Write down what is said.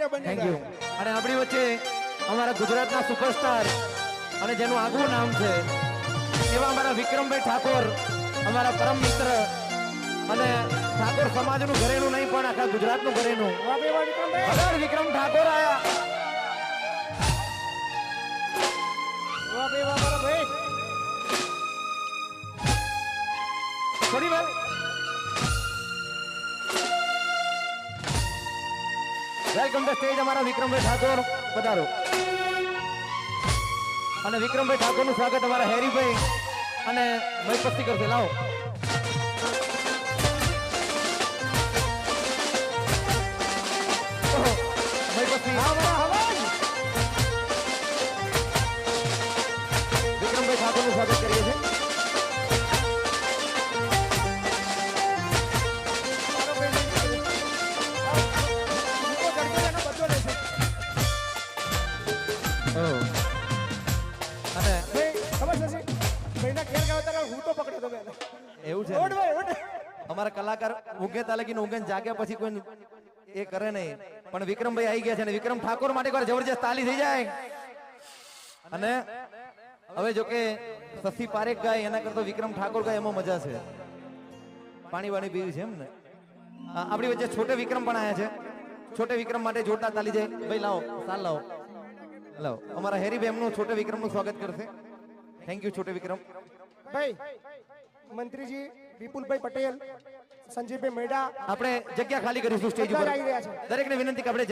માટે બની thank you અને આપણી વચ્ચે અમારા ગુજરાતના સુપરસ્ટાર અને જેનું આગવું નામ છે એવા અમારા વિક્રમભાઈ ઠાકોર અમારા પરમ મિત્ર અને ઠાકોર સમાજનું ઘરેણું નહીં પણ આખા ગુજરાતનું ઘરેણું. અગર વિક્રમ ઠાકોર આયા. થોડી વાર વેલકમ ટુ સ્ટેજ અમારા વિક્રમભાઈ ઠાકોર. પધારો. અને વિક્રમભાઈ ઠાકોરનું સ્વાગત અમારા હેરીભાઈ અને મયપસ્તી કરશે. લાવો. વિક્રમભાઈ ઠાકોરનું સ્વાગત કરીએ છીએ. અને ખબર છે ભાઈના ઘેર ગયા હતા હું તો પકડ્યો તમે એવું છે ઓડ ભાઈ ઓડ અમારા કલાકાર ઊંઘે તાલકીને ઊંઘે જાગ્યા પછી કોઈ એ કરે નહીં. પણ વિક્રમભાઈ આવી ગયા છે અને વિક્રમ ઠાકોર માટે એકવાર જબરજસ્ત તાલી થઈ જાય. અને હવે જો કે સસી પારેખ ગાય એના કરતો વિક્રમ ઠાકોર ગાય એમાં મજા છે. પાણી વાણી પીવી છે એમ ને? આપણી વચ્ચે છોટે વિક્રમ પણ આવ્યા છે. છોટે વિક્રમ માટે જોરદાર તાલી જાય. ભાઈ લાવો સાલ લાવો. લાવો અમારા હેરીભાઈ એમનું છોટે વિક્રમનું સ્વાગત કરશે. Thank you Chhote Vikram. ભાઈ મંત્રીજી વિપુલભાઈ પટેલ સંજીવભાઈ મેડા આપણે જગ્યા ખાલી કરીશું સ્ટેજ ઉપર. આવી રહ્યા છે. દરેકને વિનંતી કે આપણે